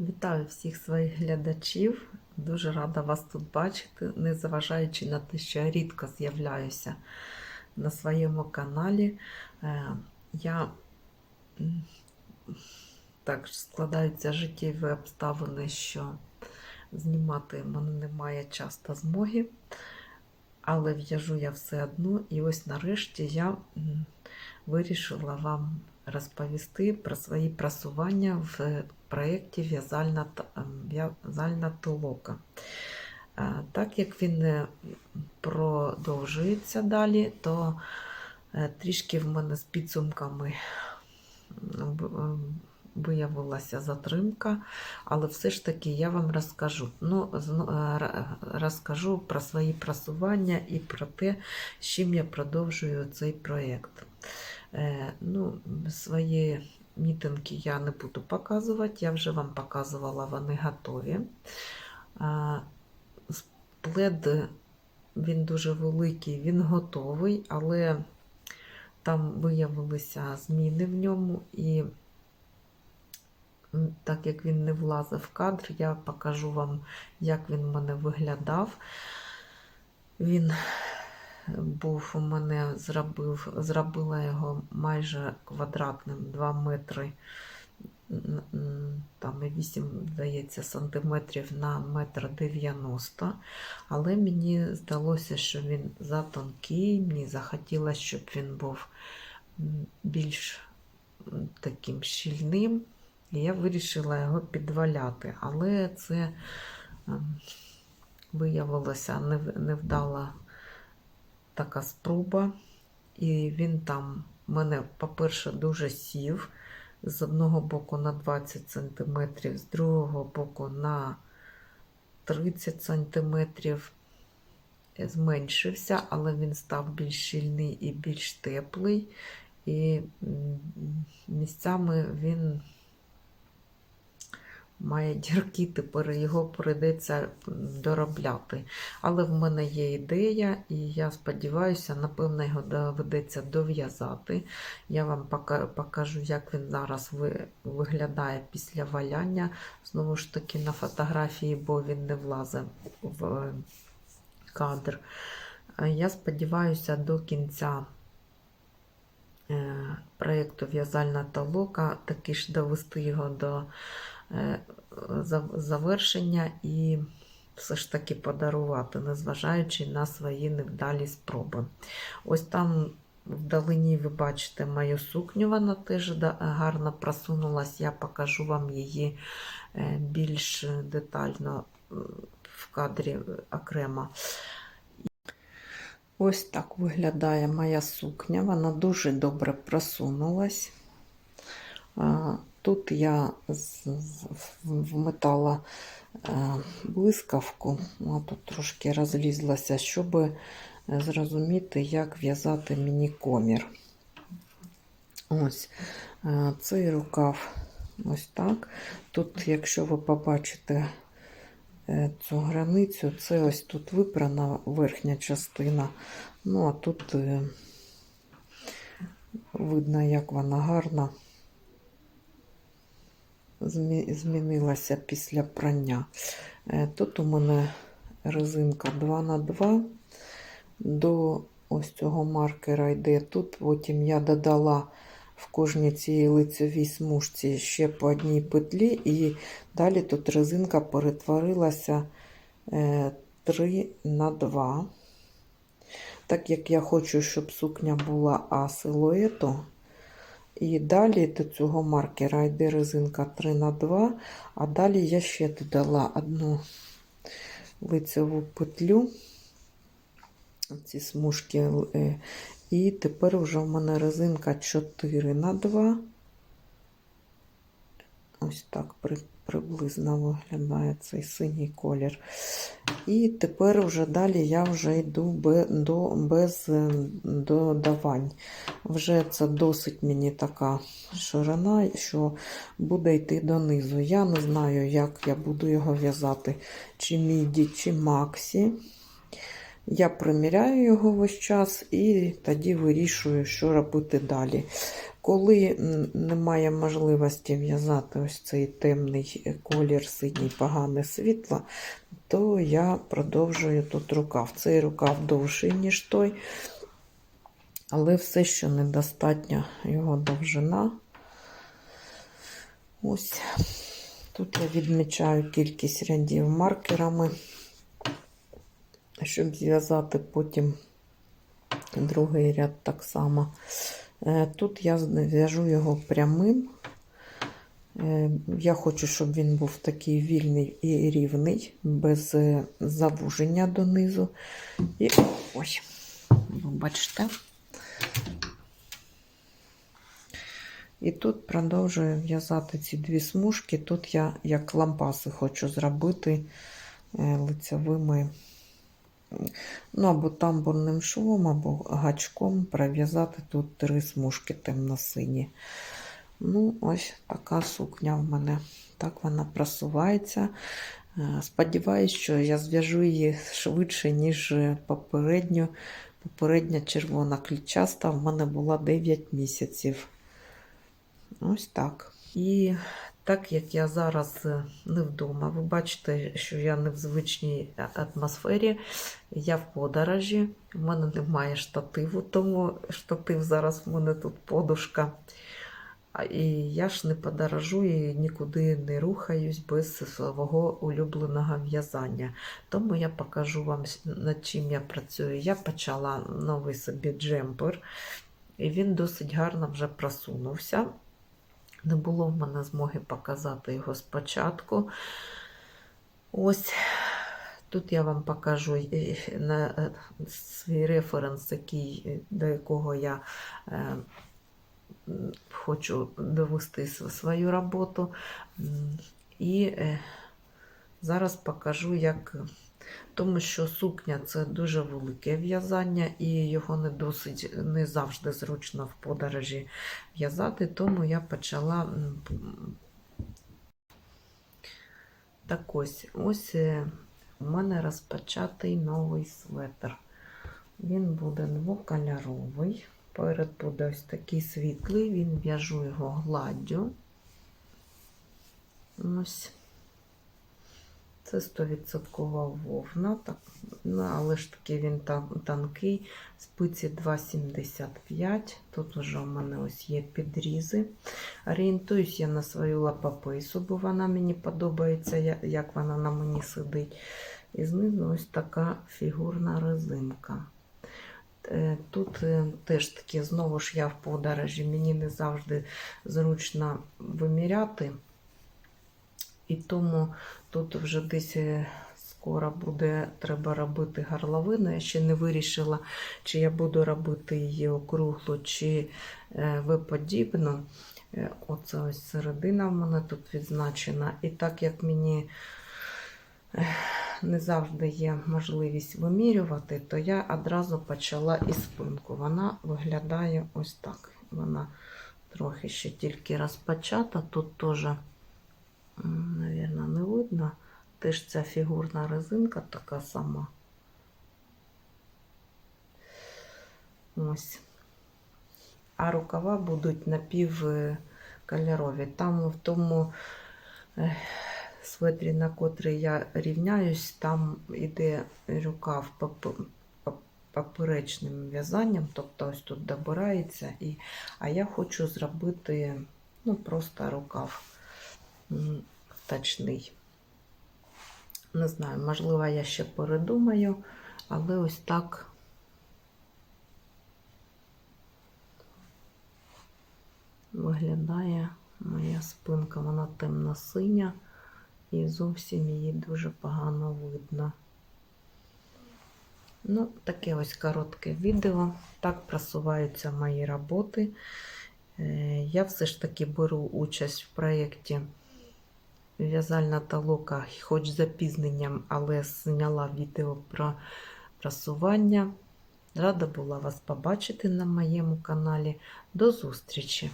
Вітаю всіх своїх глядачів. Дуже рада вас тут бачити, незважаючи на те, що я рідко з'являюся на своєму каналі. Е, Я так складаються життєві обставини, що знімати мене немає часто змоги, але в'яжу я все одно. І ось нарешті я вирішила вам розповісти про свої просування в проєкті В'язальна ем, в'язальна толока. Е, Так як він продовжується далі, то е, трішки в мене з підсумками ем, виявилася затримка, але все ж таки я вам розкажу. Ну, е, розкажу про свої просування і про те, з чим я продовжую цей проєкт. Ну, свої мітинги я не буду показувати, я вже вам показувала, вони готові. Плед він дуже великий, він готовий, але там виявилися зміни в ньому, і так як він не влазив в кадр, я покажу вам, як він в мене виглядав. Він був у мене, зробив, зробила його майже квадратним 2 метри, там 8, здається, сантиметрів на метр 90. Але мені здалося, що він затонкий, мені захотілося, щоб він був більш таким щільним. І я вирішила його підваляти. Але це ем, виявилося нев- невдала така спроба. І він там мене, по-перше, дуже сів з одного боку на 20 см, з другого боку на 30 см. Зменшився, але він став більш щільний і більш теплий. І місцями він має дірки, тепер його прийдеться доробляти. Але в мене є ідея, і я сподіваюся, напевно, його доведеться дов'язати. Я вам покажу, як він зараз виглядає після валяння. Знову ж таки, на фотографії, бо він не влазить в кадр. Я сподіваюся, до кінця е, проєкту В'язальна толока таки ж довести його до завершення і все ж таки подарувати, незважаючи на свої невдалі спроби. Ось там вдалині ви бачите мою сукню, вона теж гарно просунулась. Я покажу вам її е, більш детально е, в кадрі окремо. Ось так виглядає моя сукня. Вона дуже добре просунулась. Тут я вметала е, блискавку, а тут трошки розлізлася, щоб зрозуміти, як в'язати міні-комір. Ось е, цей рукав ось так. Тут, якщо ви побачите е, цю границю, це ось тут випрана верхня частина. Ну, а тут е, видно, як вона гарна змінилася після прання. Е, Тут у мене резинка 2х2 до ось цього маркера йде. Тут потім я додала в кожній цій лицевій смужці ще по одній петлі, і далі тут резинка перетворилася 3 на 2. Так як я хочу, щоб сукня була А силуету, і далі до цього маркера йде резинка 3 на 2, а далі я ще додала одну лицеву петлю, ці смужки, е, і тепер вже в мене резинка 4 на 2. Ось так приблизно виглядає цей синій колір. І тепер вже далі я вже йду без е, додавань. Вже це досить мені така ширина, що буде йти донизу. Я не знаю, як я буду його в'язати, чи міді, чи максі. Я приміряю його весь час і тоді вирішую, що робити далі. Коли немає можливості в'язати ось цей темний колір, синій погане світло, то я продовжую тут рукав. Цей рукав довший, ніж той, але все ще недостатня його довжина. Ось тут я відмічаю кількість рядів маркерами, щоб зв'язати потім другий ряд так само. Е, Тут я в'яжу його прямим. Е, Я хочу, щоб він був такий вільний і рівний, без е, завуження донизу. І ось, ви бачите. І тут продовжую в'язати ці дві смужки. Тут я як лампаси хочу зробити лицевими, ну або тамбурним швом, або гачком пров'язати тут три смужки темно-сині. Ну, ось така сукня в мене. Так вона просувається. Е, Сподіваюсь, що я зв'яжу її швидше, ніж попередню. Попередня червона клітчаста в мене була 9 місяців. Ось так. І так як я зараз е, не вдома, ви бачите, що я не в звичній атмосфері, я в подорожі, в мене немає штативу, тому штатив зараз в мене тут подушка. І я ж не подорожую і нікуди не рухаюсь без свого улюбленого в'язання. Тому я покажу вам, над чим я працюю. Я почала новий собі джемпер, і він досить гарно вже просунувся. Не було в мене змоги показати його спочатку. Ось тут я вам покажу е, на е, свій референс, який, до якого я е, хочу довести свою роботу. І е, зараз покажу, як. Тому що сукня це дуже велике в'язання, і його не досить не завжди зручно в подорожі в'язати, тому я почала так ось ось е, у мене розпочатий новий светр. Він буде двокольоровий. Перед буде ось такий світлий, він в'яжу його гладдю. Ось. Це 100% вовна, так, ну, але ж таки він тонкий, спиці 2,75. Тут вже у мене ось є підрізи. Орієнтуюсь я на свою лапопису, бо вона мені подобається, як вона на мені сидить. І знизу ось така фігурна резинка. Е, Тут е, теж таки, знову ж я в подорожі, мені не завжди зручно виміряти. І тому тут вже десь е, скоро буде треба робити горловину. Я ще не вирішила, чи я буду робити її округлу, чи е, виподібну. Е, Оце ось середина в мене тут відзначена. І так як мені не завжди є можливість вимірювати, то я одразу почала і спинку. Вона виглядає ось так. Вона трохи ще тільки розпочата. Тут теж Видно. Теж ця фігурна резинка така сама. Ось. А рукава будуть напівкольорові. Там в тому е, светрі, на котрий я рівняюсь, там іде рукав поп- поп- поперечним в'язанням, тобто ось тут добирається, і, а я хочу зробити ну, просто рукав точний. Не знаю, можливо, я ще передумаю, але ось так виглядає моя спинка. Вона темно-синя і зовсім її дуже погано видно. Ну, таке ось коротке відео. Так просуваються мої роботи. Е, Я все ж таки беру участь в проєкті В'язальна толока, хоч запізненням, але зняла відео про просування. Рада була вас побачити на моєму каналі. До зустрічі!